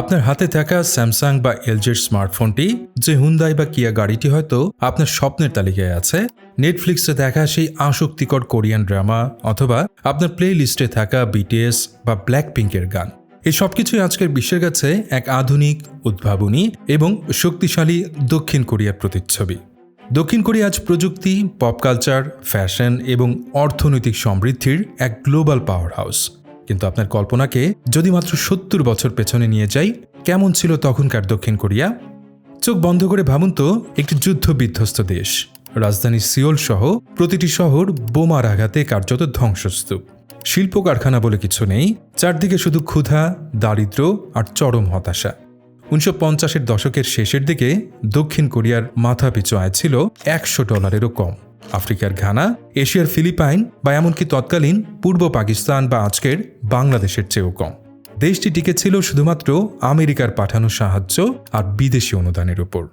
আপনার হাতে থাকা স্যামসাং বা এলজির স্মার্টফোনটি, যে হুন্দাই বা কিয়া গাড়িটি হয়তো আপনার স্বপ্নের তালিকায় আছে, নেটফ্লিক্সে দেখা সেই আসক্তিকর কোরিয়ান ড্রামা অথবা আপনার প্লে লিস্টে থাকা বিটিএস বা ব্ল্যাক পিঙ্কের গান। এই সব কিছুই আজকের বিশ্বের কাছে এক আধুনিক, উদ্ভাবনী এবং শক্তিশালী দক্ষিণ কোরিয়ার প্রতিচ্ছবি। দক্ষিণ কোরিয়া আজ প্রযুক্তি, পপ কালচার, ফ্যাশন এবং অর্থনৈতিক সমৃদ্ধির এক গ্লোবাল পাওয়ার হাউস কিন্তু আপনার কল্পনাকে যদি মাত্র সত্তর বছর পেছনে নিয়ে যাই, কেমন ছিল তখনকার দক্ষিণ কোরিয়া? চোখ বন্ধ করে ভাবুন তো, একটি যুদ্ধ বিধ্বস্ত দেশ। রাজধানী সিওল সহ প্রতিটি শহর বোমার আঘাতে কার্যত ধ্বংসস্তূপ। শিল্প কারখানা বলে কিছু নেই, চারদিকে শুধু ক্ষুধা দারিদ্র আর চরম হতাশা। উনিশশো পঞ্চাশের দশকের শেষের দিকে দক্ষিণ কোরিয়ার মাথাপিছু আয় ছিল একশো ডলারেরও কম। আফ্রিকার ঘানা, এশিয়ার ফিলিপাইন বা এমনকি তৎকালীন পূর্ব পাকিস্তান বা আজকের বাংলাদেশের চেয়েও কম। দেশটি টিকে ছিল শুধুমাত্র আমেরিকার পাঠানো সাহায্য আর বিদেশি অনুদানের উপর।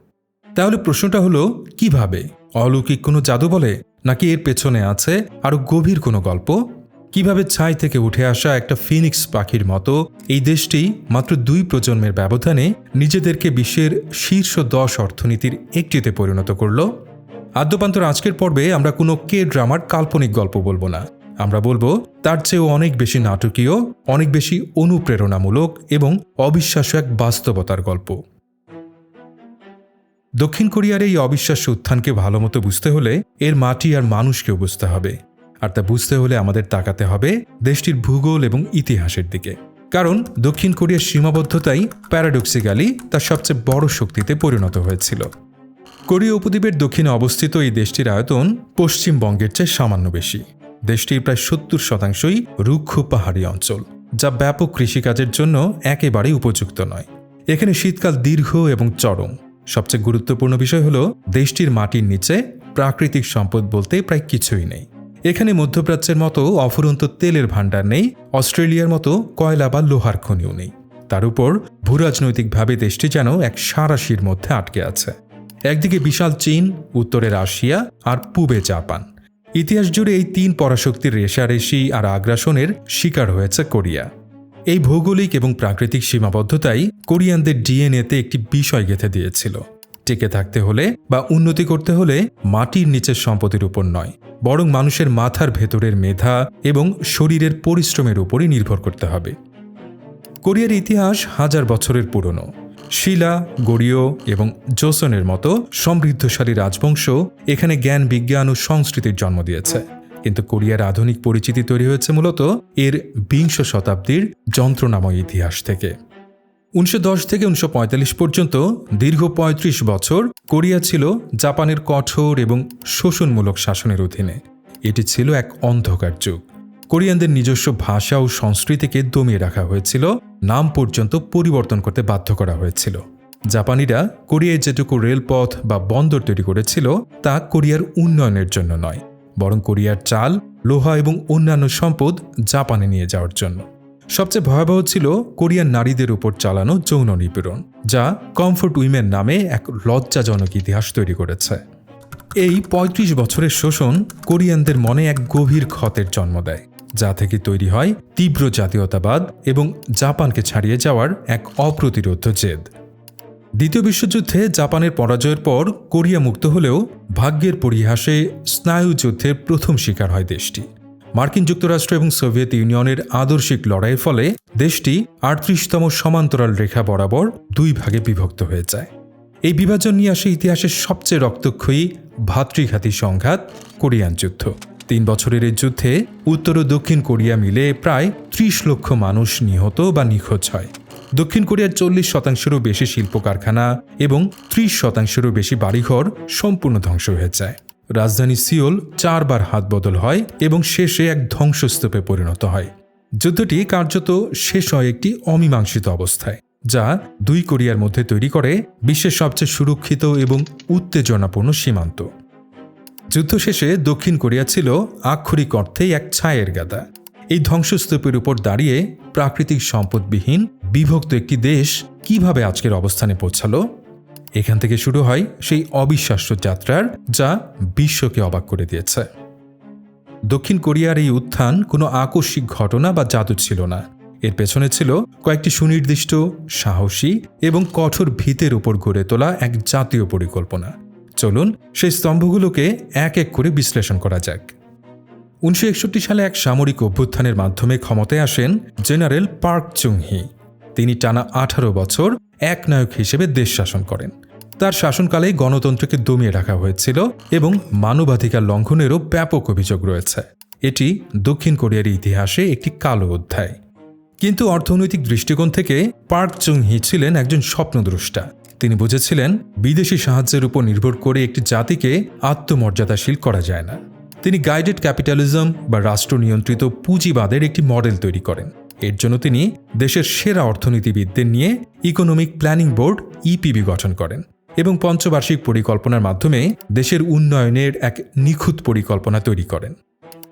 তাহলে প্রশ্নটা হলো, কীভাবে? অলৌকিক কোনো জাদু বলে? নাকি এর পেছনে আছে আরও গভীর কোনো গল্প? কীভাবে ছাই থেকে উঠে আসা একটা ফিনিক্স পাখির মতো এই দেশটি মাত্র দুই প্রজন্মের ব্যবধানে নিজেদেরকে বিশ্বের শীর্ষ দশ অর্থনীতির একটিতে পরিণত করল? আদ্যপান্তর আজকের পর্বে আমরা কোনো কে ড্রামার কাল্পনিক গল্প বলব না। আমরা বলব, তার চেয়েও অনেক বেশি নাটকীয়, অনেক বেশি অনুপ্রেরণামূলক এবং অবিশ্বাস্য এক বাস্তবতার গল্প। দক্ষিণ কোরিয়ার এই অবিশ্বাস্য উত্থানকে ভালোমতো বুঝতে হলে এর মাটি আর মানুষকেও বুঝতে হবে। আর তা বুঝতে হলে আমাদের তাকাতে হবে দেশটির ভূগোল এবং ইতিহাসের দিকে। কারণ দক্ষিণ কোরিয়ার সীমাবদ্ধতাই প্যারাডক্সিক্যালি তার সবচেয়ে বড় শক্তিতে পরিণত হয়েছিল। কোরীয় উপদ্বীপের দক্ষিণে অবস্থিত এই দেশটির আয়তন পশ্চিমবঙ্গের চেয়ে সামান্য বেশি। দেশটির প্রায় সত্তর শতাংশই রুক্ষ পাহাড়ি অঞ্চল, যা ব্যাপক কৃষিকাজের জন্য একেবারেই উপযুক্ত নয়। এখানে শীতকাল দীর্ঘ এবং চরম। সবচেয়ে গুরুত্বপূর্ণ বিষয় হল, দেশটির মাটির নিচে প্রাকৃতিক সম্পদ বলতে প্রায় কিছুই নেই। এখানে মধ্যপ্রাচ্যের মতো অফুরন্ত তেলের ভাণ্ডার নেই, অস্ট্রেলিয়ার মতো কয়লা বা লোহার খনিও নেই। তার উপর ভূরাজনৈতিকভাবে দেশটি যেন এক সারাশির মধ্যে আটকে আছে। একদিকে বিশাল চীন, উত্তরে রাশিয়া আর পূবে জাপান। ইতিহাস জুড়ে এই তিন পরাশক্তির রেশারেশি আর আগ্রাসনের শিকার হয়েছে কোরিয়া। এই ভৌগোলিক এবং প্রাকৃতিক সীমাবদ্ধতাই কোরিয়ানদের ডিএনএতে একটি বিষয় গেঁথে দিয়েছিল। টিকে থাকতে হলে বা উন্নতি করতে হলে মাটির নিচের সম্পত্তির উপর নয়, বরং মানুষের মাথার ভেতরের মেধা এবং শরীরের পরিশ্রমের উপরই নির্ভর করতে হবে। কোরিয়ার ইতিহাস হাজার বছরের পুরনো। শিলা, গড়ীয় এবং জোসনের মতো সমৃদ্ধশালী রাজবংশ এখানে জ্ঞান, বিজ্ঞান ও সংস্কৃতির জন্ম দিয়েছে। কিন্তু কোরিয়ার আধুনিক পরিচিতি তৈরি হয়েছে মূলত এর বিংশ শতাব্দীর যন্ত্রণাময় ইতিহাস থেকে। উনিশশো দশ থেকে উনিশশো পঁয়তাল্লিশ পর্যন্ত দীর্ঘ ৩৫ বছর কোরিয়া ছিল জাপানের কঠোর এবং শোষণমূলক শাসনের অধীনে। এটি ছিল এক অন্ধকার যুগ। কোরিয়ানদের নিজস্ব ভাষা ও সংস্কৃতিকে দমিয়ে রাখা হয়েছিল নাম পর্যন্ত পরিবর্তন করতে বাধ্য করা হয়েছিল। জাপানিরা কোরিয়ায় যেটুকু রেলপথ বা বন্দর তৈরি করেছিল, তা কোরিয়ার উন্নয়নের জন্য নয়, বরং কোরিয়ার চাল, লোহা এবং অন্যান্য সম্পদ জাপানে নিয়ে যাওয়ার জন্য। সবচেয়ে ভয়াবহ ছিল কোরিয়ান নারীদের উপর চালানো যৌন নিপীড়ন, যা কমফোর্ট উইমেন নামে এক লজ্জাজনক ইতিহাস তৈরি করেছে। এই ৩৫ বছরের শোষণ কোরিয়ানদের মনে এক গভীর ক্ষতের জন্ম দেয়। যা থেকে তৈরি হয় তীব্র জাতীয়তাবাদ এবং জাপানকে ছাড়িয়ে যাওয়ার এক অপ্রতিরোধ জেদ। দ্বিতীয় বিশ্বযুদ্ধে জাপানের পরাজয়ের পর কোরিয়া মুক্ত হলেও ভাগ্যের পরিহাসে স্নায়ুযুদ্ধের প্রথম শিকার হয় দেশটি। মার্কিন যুক্তরাষ্ট্র এবং সোভিয়েত ইউনিয়নের আদর্শিক লড়াইয়ের ফলে দেশটি আটত্রিশতম সমান্তরাল রেখা বরাবর দুই ভাগে বিভক্ত হয়ে যায়। এই বিভাজন নিয়ে আসে ইতিহাসের সবচেয়ে রক্তক্ষয়ী ভাতৃঘাতী সংঘাত কোরিয়ান যুদ্ধ। তিন বছরের এই যুদ্ধে উত্তর ও দক্ষিণ কোরিয়া মিলে প্রায় ত্রিশ লক্ষ মানুষ নিহত বা নিখোঁজ হয়। দক্ষিণ কোরিয়ার চল্লিশ শতাংশেরও বেশি শিল্প কারখানা এবং ত্রিশ শতাংশেরও বেশি বাড়িঘর সম্পূর্ণ ধ্বংস হয়ে যায়। রাজধানী সিওল চারবার হাত বদল হয় এবং শেষে এক ধ্বংসস্তূপে পরিণত হয়। যুদ্ধটি কার্যত শেষ হয় একটি অমীমাংসিত অবস্থায়, যা দুই কোরিয়ার মধ্যে তৈরি করে বিশ্বের সবচেয়ে সুরক্ষিত এবং উত্তেজনাপূর্ণ সীমান্ত। যুদ্ধ শেষে দক্ষিণ কোরিয়া ছিল আক্ষরিক অর্থেই এক ছায়ের গাদা। এই ধ্বংসস্তূপের উপর দাঁড়িয়ে প্রাকৃতিক সম্পদবিহীন, বিভক্ত একটি দেশ কীভাবে আজকের অবস্থানে পৌঁছালো? এখান থেকে শুরু হয় সেই অবিশ্বাস্য যাত্রার, যা বিশ্বকে অবাক করে দিয়েছে। দক্ষিণ কোরিয়ার এই উত্থান কোনো আকস্মিক ঘটনা বা জাদু ছিল না। এর পেছনে ছিল কয়েকটি সুনির্দিষ্ট, সাহসী এবং কঠোর ভিতের উপর গড়ে তোলা এক জাতীয় পরিকল্পনা। চলুন সেই স্তম্ভগুলোকে এক এক করে বিশ্লেষণ করা যাক। উনিশশো একষট্টি সালে এক সামরিক অভ্যুত্থানের মাধ্যমে ক্ষমতায় আসেন জেনারেল পার্ক চুংহি। তিনি টানা আঠারো বছর এক নায়ক হিসেবে দেশ শাসন করেন। তার শাসনকালে গণতন্ত্রকে দমিয়ে রাখা হয়েছিল এবং মানবাধিকার লঙ্ঘনেরও ব্যাপক অভিযোগ রয়েছে। এটি দক্ষিণ কোরিয়ার ইতিহাসে একটি কালো অধ্যায়। কিন্তু অর্থনৈতিক দৃষ্টিকোণ থেকে পার্ক চুংহি ছিলেন একজন স্বপ্নদ্রষ্টা। তিনি বুঝেছিলেন, বিদেশি সাহায্যের উপর নির্ভর করে একটি জাতিকে আত্মমর্যাদাশীল করা যায় না। তিনি গাইডেড ক্যাপিটালিজম বা রাষ্ট্র নিয়ন্ত্রিত পুঁজিবাদের একটি মডেল তৈরি করেন। এর জন্য তিনি দেশের সেরা অর্থনীতিবিদদের নিয়ে ইকোনমিক প্ল্যানিং বোর্ড ইপিবি গঠন করেন এবং পঞ্চবার্ষিক পরিকল্পনার মাধ্যমে দেশের উন্নয়নের এক নিখুঁত পরিকল্পনা তৈরি করেন।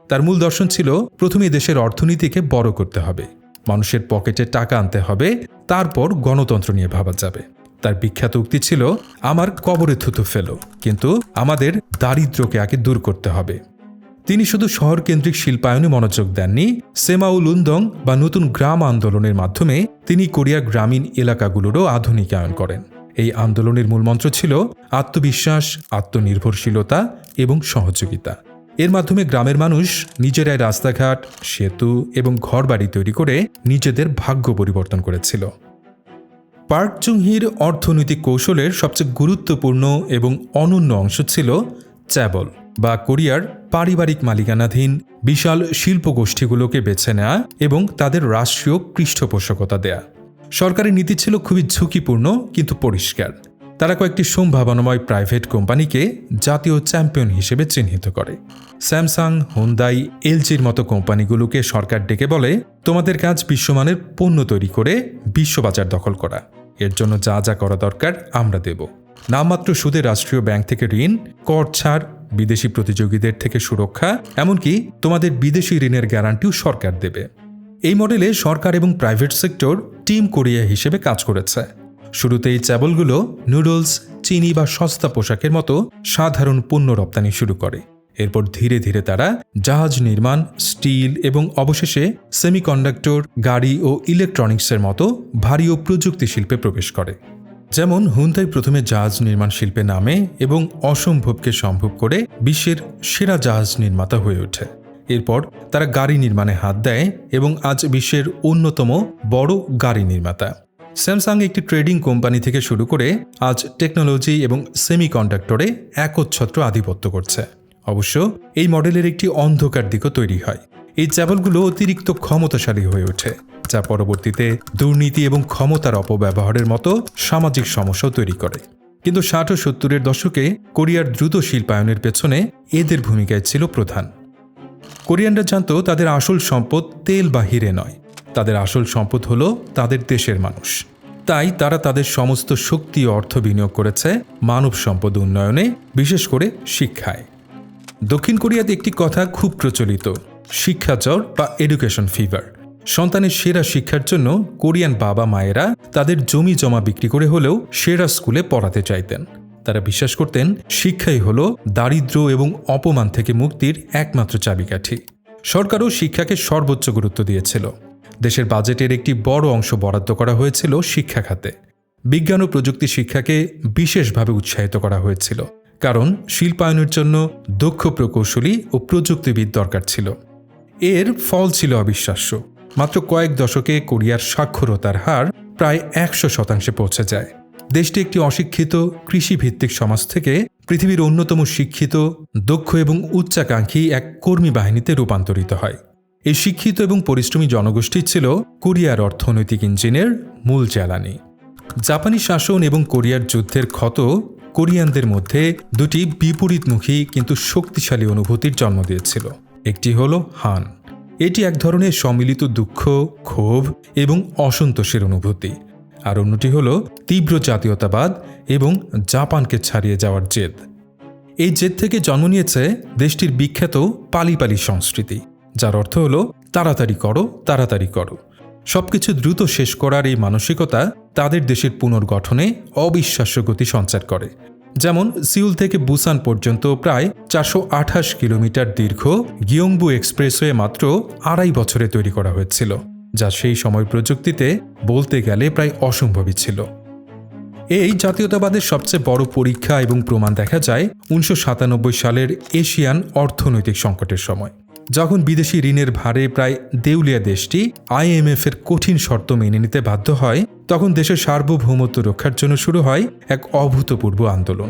তার মূল দর্শন ছিল, প্রথমে দেশের অর্থনীতিকে বড় করতে হবে। মানুষের পকেটে টাকা আনতে হবে, তারপর গণতন্ত্র নিয়ে ভাবা যাবে। তার বিখ্যাত উক্তি ছিল, আমার কবরে থুতু ফেলো, কিন্তু আমাদের দারিদ্র্যকে আগে দূর করতে হবে। তিনি শুধু শহর কেন্দ্রিক শিল্পায়নে মনোযোগ দেননি, সেমাউল উন্দং বা নতুন গ্রাম আন্দোলনের মাধ্যমে তিনি কোরিয়ার গ্রামীণ এলাকাগুলোরও আধুনিকায়ন করেন। এই আন্দোলনের মূলমন্ত্র ছিল আত্মবিশ্বাস, আত্মনির্ভরশীলতা এবং সহযোগিতা। এর মাধ্যমে গ্রামের মানুষ নিজেরাই রাস্তাঘাট, সেতু এবং ঘরবাড়ি তৈরি করে নিজেদের ভাগ্য পরিবর্তন করেছিল। পার্ক চুংহির অর্থনৈতিক কৌশলের সবচেয়ে গুরুত্বপূর্ণ এবং অনন্য অংশ ছিল চ্যাবল বা কোরিয়ার পারিবারিক মালিকানাধীন বিশাল শিল্পগোষ্ঠীগুলোকে বেছে নেওয়া এবং তাদের রাষ্ট্রীয় পৃষ্ঠপোষকতা দেয়া। সরকারের নীতি ছিল খুবই ঝুঁকিপূর্ণ কিন্তু পরিষ্কার। তারা কয়েকটি সম্ভাবনাময় প্রাইভেট কোম্পানিকে জাতীয় চ্যাম্পিয়ন হিসেবে চিহ্নিত করে। স্যামসাং হুন্দাই এলজির মতো কোম্পানিগুলোকে সরকার ডেকে বলে, তোমাদের কাজ বিশ্বমানের পণ্য তৈরি করে বিশ্ববাজার দখল করা। এর জন্য যা যা করা দরকার আমরা দেব। নামমাত্র সুদে রাষ্ট্রীয় ব্যাংক থেকে ঋণ, কর ছাড়, বিদেশি প্রতিযোগীদের থেকে সুরক্ষা, এমনকি তোমাদের বিদেশি ঋণের গ্যারান্টিও সরকার দেবে। এই মডেলে সরকার এবং প্রাইভেট সেক্টর টিম কোরিয়া হিসেবে কাজ করেছে। শুরুতে এই চ্যাবলগুলো নুডলস, চিনি বা সস্তা পোশাকের মতো সাধারণ পণ্য রপ্তানি শুরু করে। এরপর ধীরে ধীরে তারা জাহাজ নির্মাণ, স্টিল এবং অবশেষে সেমিকন্ডাক্টর, গাড়ি ও ইলেকট্রনিক্সের মতো ভারী ও প্রযুক্তি শিল্পে প্রবেশ করে। যেমন হুন্তাই প্রথমে জাহাজ নির্মাণ শিল্পে নামে এবং অসম্ভবকে সম্ভব করে বিশ্বের সেরা জাহাজ নির্মাতা হয়ে ওঠে। এরপর তারা গাড়ি নির্মাণে হাত দেয় এবং আজ বিশ্বের অন্যতম বড় গাড়ি নির্মাতা। স্যামসাং একটি ট্রেডিং কোম্পানি থেকে শুরু করে আজ টেকনোলজি এবং সেমিকন্ডাক্টরে একচ্ছত্র আধিপত্য করছে। অবশ্য এই মডেলের একটি অন্ধকার দিকও তৈরি হয়। এই চ্যাবলগুলো অতিরিক্ত ক্ষমতাশালী হয়ে ওঠে, যা পরবর্তীতে দুর্নীতি এবং ক্ষমতার অপব্যবহারের মতো সামাজিক সমস্যাও তৈরি করে। কিন্তু ষাট ও সত্তরের দশকে কোরিয়ার দ্রুত শিল্পায়নের পেছনে এদের ভূমিকায় ছিল প্রধান। কোরিয়ানরা জানত তাদের আসল সম্পদ তেল বা হিরে নয়। তাদের আসল সম্পদ হলো তাদের দেশের মানুষ। তাই তারা তাদের সমস্ত শক্তি অর্থ বিনিয়োগ করেছে মানব সম্পদ উন্নয়নে, বিশেষ করে শিক্ষায়। দক্ষিণ কোরিয়াতে একটি কথা খুব প্রচলিত শিক্ষাচর বা এডুকেশন ফিভার সন্তানের সেরা শিক্ষার জন্য কোরিয়ান বাবা মায়েরা তাদের জমি জমা বিক্রি করে হলেও সেরা স্কুলে পড়াতে চাইতেন। তারা বিশ্বাস করতেন, শিক্ষাই হল দারিদ্র্য এবং অপমান থেকে মুক্তির একমাত্র চাবিকাঠি। সরকারও শিক্ষাকে সর্বোচ্চ গুরুত্ব দিয়েছিল। দেশের বাজেটের একটি বড় অংশ বরাদ্দ করা হয়েছিল শিক্ষা খাতে। বিজ্ঞান ও প্রযুক্তি শিক্ষাকে বিশেষভাবে উৎসাহিত করা হয়েছিল। কারণ শিল্পায়নের জন্য দক্ষ প্রকৌশলী ও প্রযুক্তিবিদ দরকার ছিল। এর ফল ছিল অবিশ্বাস্য। মাত্র কয়েক দশকে কোরিয়ার সাক্ষরতার হার প্রায় একশো শতাংশে পৌঁছে যায়। দেশটি একটি অশিক্ষিত কৃষিভিত্তিক সমাজ থেকে পৃথিবীর অন্যতম শিক্ষিত, দক্ষ এবং উচ্চাকাঙ্ক্ষী এক কর্মী বাহিনীতে রূপান্তরিত হয়। এই শিক্ষিত এবং পরিশ্রমী জনগোষ্ঠী ছিল কোরিয়ার অর্থনৈতিক ইঞ্জিনের মূল জ্বালানি। জাপানি শাসন এবং কোরিয়ার যুদ্ধের ক্ষত কোরিয়ানদের মধ্যে দুটি বিপরীতমুখী কিন্তু শক্তিশালী অনুভূতির জন্ম দিয়েছিল। একটি হল হান। এটি এক ধরনের সম্মিলিত দুঃখ, ক্ষোভ এবং অসন্তোষের অনুভূতি। আর অন্যটি হল তীব্র জাতীয়তাবাদ এবং জাপানকে ছাড়িয়ে যাওয়ার জেদ। এই জেদ থেকে জন্ম নিয়েছে দেশটির বিখ্যাত পালিপালি সংস্কৃতি, যার অর্থ হল তাড়াতাড়ি করো তাড়াতাড়ি করো। সবকিছু দ্রুত শেষ করার এই মানসিকতা তাদের দেশের পুনর্গঠনে অবিশ্বাস্য গতি সঞ্চার করে। যেমন, সিউল থেকে বুসান পর্যন্ত প্রায় চারশো আঠাশ কিলোমিটার দীর্ঘ গিয়ংবু এক্সপ্রেসওয়ে মাত্র আড়াই বছরে তৈরি করা হয়েছিল, যা সেই সময় প্রযুক্তিতে বলতে গেলে প্রায় অসম্ভবই ছিল। এই জাতীয়তাবাদের সবচেয়ে বড় পরীক্ষা এবং প্রমাণ দেখা যায় উনিশশো সাতানব্বই সালের এশিয়ান অর্থনৈতিক সংকটের সময়। যখন বিদেশি ঋণের ভারে প্রায় দেউলিয়া দেশটি আইএমএফ এর কঠিন শর্ত মেনে নিতে বাধ্য হয়, তখন দেশের সার্বভৌমত্ব রক্ষার জন্য শুরু হয় এক অভূতপূর্ব আন্দোলন।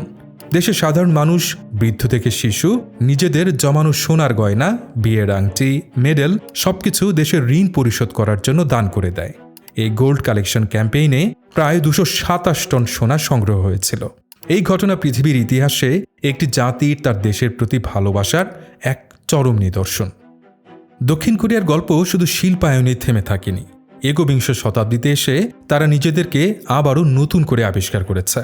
দেশের সাধারণ মানুষ, বৃদ্ধ থেকে শিশু, নিজেদের জমানো সোনার গয়না, বিয়ের আংটি, মেডেল সবকিছু দেশের ঋণ পরিশোধ করার জন্য দান করে দেয়। এই গোল্ড কালেকশন ক্যাম্পেইনে প্রায় দুশো সাতাশ টন সোনা সংগ্রহ হয়েছিল। এই ঘটনা পৃথিবীর ইতিহাসে একটি জাতির তার দেশের প্রতি ভালোবাসার এক চরম নিদর্শন। দক্ষিণ কোরিয়ার গল্প শুধু শিল্পায়নে থেমে থাকেনি। একবিংশ শতাব্দীতে এসে তারা নিজেদেরকে আবারও নতুন করে আবিষ্কার করেছে।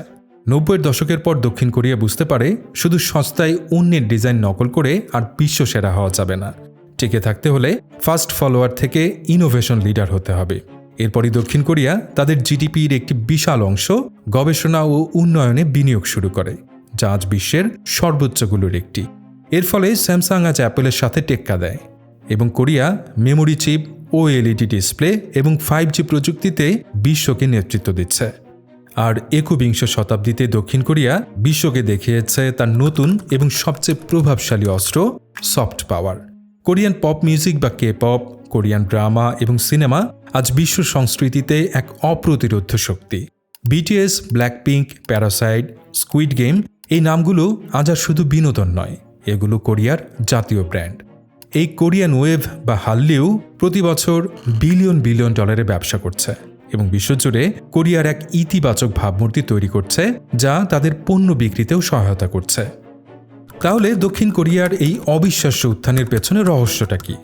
নব্বইয়ের দশকের পর দক্ষিণ কোরিয়া বুঝতে পারে শুধু সস্তায় অন্যের ডিজাইন নকল করে আর বিশ্ব সেরা হওয়া যাবে না। টিকে থাকতে হলে ফাস্ট ফলোয়ার থেকে ইনোভেশন লিডার হতে হবে। এরপরই দক্ষিণ কোরিয়া তাদের জিডিপির একটি বিশাল অংশ গবেষণা ও উন্নয়নে বিনিয়োগ শুরু করে, যা আজ বিশ্বের সর্বোচ্চগুলোর একটি। এর ফলে স্যামসাং আজ অ্যাপেলের সাথে টেক্কা দেয় এবং কোরিয়া মেমোরি চিপ ও এলইডি ডিসপ্লে এবং ফাইভ জি প্রযুক্তিতে বিশ্বকে নেতৃত্ব দিচ্ছে। আর একবিংশ শতাব্দীতে দক্ষিণ কোরিয়া বিশ্বকে দেখিয়েছে তার নতুন এবং সবচেয়ে প্রভাবশালী অস্ত্র soft power Korean pop music বা কে পপ কোরিয়ান ড্রামা এবং সিনেমা আজ বিশ্ব সংস্কৃতিতে এক অপ্রতিরোধ্য শক্তি। BTS Blackpink Parasite squid game এই নামগুলো আজ আর শুধু বিনোদন নয় এগুলো কোরিয়ার জাতীয় ব্র্যান্ড। এই কোরিয়ান ওয়েভ বা হাল্লিউ প্রতি বছর বিলিয়ন বিলিয়ন ডলারে ব্যবসা করছে এবং বিশ্বজুড়ে কোরিয়ার এক ইতিবাচক ভাবমূর্তি তৈরি করছে যা তাদের পণ্য বিক্রিতেও সহায়তা করছে। তাহলে দক্ষিণ কোরিয়ার এই অবিশ্বাস্য উত্থানের পেছনে রহস্যটা কি?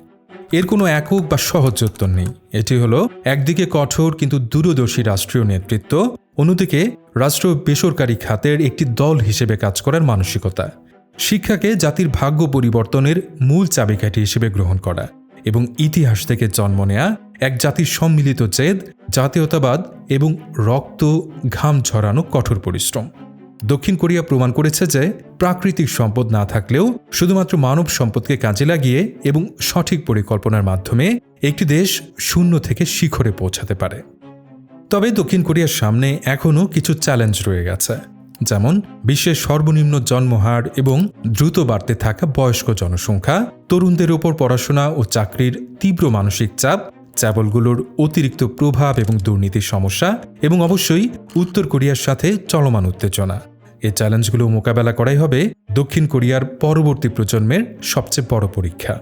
এর কোনো একক বা সহজ উত্তর নেই। এটি হলো, একদিকে কঠোর কিন্তু দূরদর্শী রাষ্ট্রীয় নেতৃত্ব, অন্যদিকে রাষ্ট্র বেসরকারি খাতের একটি দল হিসেবে কাজ করার মানসিকতা। শিক্ষাকে জাতির ভাগ্য পরিবর্তনের মূল চাবিকাঠি হিসেবে গ্রহণ করা এবং ইতিহাস থেকে জন্ম নেয়া এক জাতির সম্মিলিত জেদ, জাতীয়তাবাদ এবং রক্ত ঘাম ঝরানো কঠোর পরিশ্রম। দক্ষিণ কোরিয়া প্রমাণ করেছে যে প্রাকৃতিক সম্পদ না থাকলেও শুধুমাত্র মানব সম্পদকে কাজে লাগিয়ে এবং সঠিক পরিকল্পনার মাধ্যমে একটি দেশ শূন্য থেকে শিখরে পৌঁছাতে পারে। তবে দক্ষিণ কোরিয়ার সামনে এখনও কিছু চ্যালেঞ্জ রয়ে গেছে। যেমন বিশ্বের সর্বনিম্ন জন্মহার এবং দ্রুত বাড়তে থাকা বয়স্ক জনসংখ্যা, তরুণদের ওপর পড়াশোনা ও চাকরির তীব্র মানসিক চাপ চ্যাবলগুলোর অতিরিক্ত প্রভাব এবং দুর্নীতির সমস্যা এবং অবশ্যই উত্তর কোরিয়ার সাথে চলমান উত্তেজনা। এ চ্যালেঞ্জগুলো মোকাবেলা করাই হবে দক্ষিণ কোরিয়ার পরবর্তী প্রজন্মের সবচেয়ে বড় পরীক্ষা।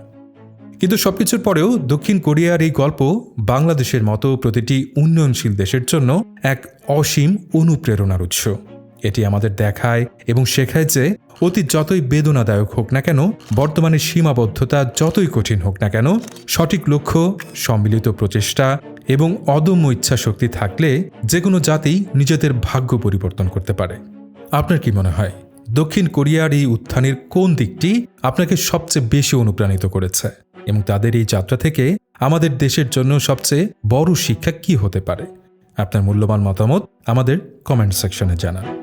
কিন্তু সবকিছুর পরেও দক্ষিণ কোরিয়ার এই গল্প বাংলাদেশের মতো প্রতিটি উন্নয়নশীল দেশের জন্য এক অসীম অনুপ্রেরণার উৎস। এটি আমাদের দেখায় এবং শেখায় যে অতীত যতই বেদনাদায়ক হোক না কেন, বর্তমানে সীমাবদ্ধতা যতই কঠিন হোক না কেন, সঠিক লক্ষ্য, সম্মিলিত প্রচেষ্টা এবং অদম্য ইচ্ছা শক্তি থাকলে যে কোনো জাতি নিজেদের ভাগ্য পরিবর্তন করতে পারে। আপনার কি মনে হয়, দক্ষিণ কোরিয়ার এই উত্থানের কোন দিকটি আপনাকে সবচেয়ে বেশি অনুপ্রাণিত করেছে এবং তাদের এই যাত্রা থেকে আমাদের দেশের জন্য সবচেয়ে বড় শিক্ষা কি হতে পারে? আপনার মূল্যবান মতামত আমাদের কমেন্ট সেকশনে জানান।